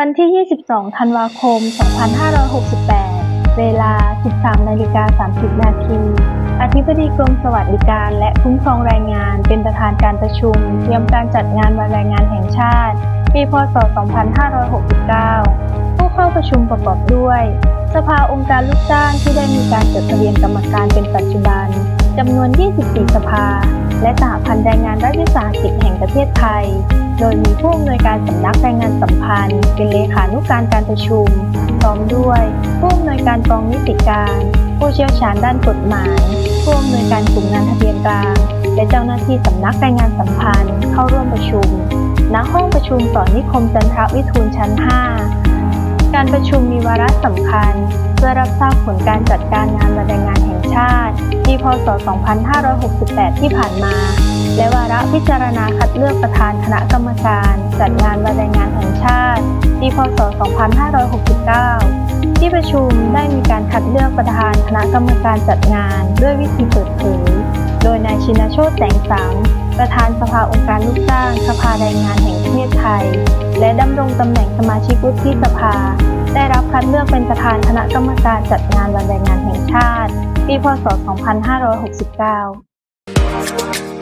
วันที่ 22 ธันวาคม 2568 เวลา 13 นาฬิกา 30 นาที อธิบดีกรมสวัสดิการและคุ้มครองแรงงานเป็นประธานการประชุม เตรียมการจัดงานวันแรงงานแห่งชาติ ปี พศ 2569 ผู้เข้าประชุมประกอบด้วย สภาองค์การลูกจ้างที่ได้มีการจดทะเบียนกรรมการเป็นปัจจุบัน จำนวน 24 สภา และสหพันธ์แรงงานรัฐวิสาหกิจแห่งประเทศไทย โดยมีผู้อำนวยการสำนักแรงงานสัมพันธ์ เป็นเลขานุการการประชุม พร้อมด้วย ผู้อำนวยการกองนิติการ ผู้เชี่ยวชาญด้านกฎหมาย ผู้อำนวยการกลุ่มงานทะเบียนกลาง และเจ้าหน้าที่สำนักแรงงานสัมพันธ์เข้าร่วมประชุม ณ ห้องประชุมต่อนิคมจันทรวิทูลชั้น 5 การประชุมมีวาระสำคัญ เพื่อรับทราบผลการจัดการงานวันแรงงานแห่งชาติ ปีพศ 2568 ที่ผ่านมา และวาระพิจารณาคัดเลือกประธานคณะกรรมการ จัดงานวันแรงงานแห่งชาติ ปีพศ 2569 ที่ประชุมได้มีการคัดเลือกประธานคณะกรรมการจัดงานด้วยวิธีเปิดเผย โดยนายชินโชตแสงสัง ประธานสภาองค์การลูกจ้าง สภาแรงงานแห่งประเทศไทย และดำรงตำแหน่งสมาชิกวุฒิสภา ได้รับคัดเลือกเป็นประธานคณะกรรมการจัดงานวันแรงงานแห่งชาติ ปี พศ 2569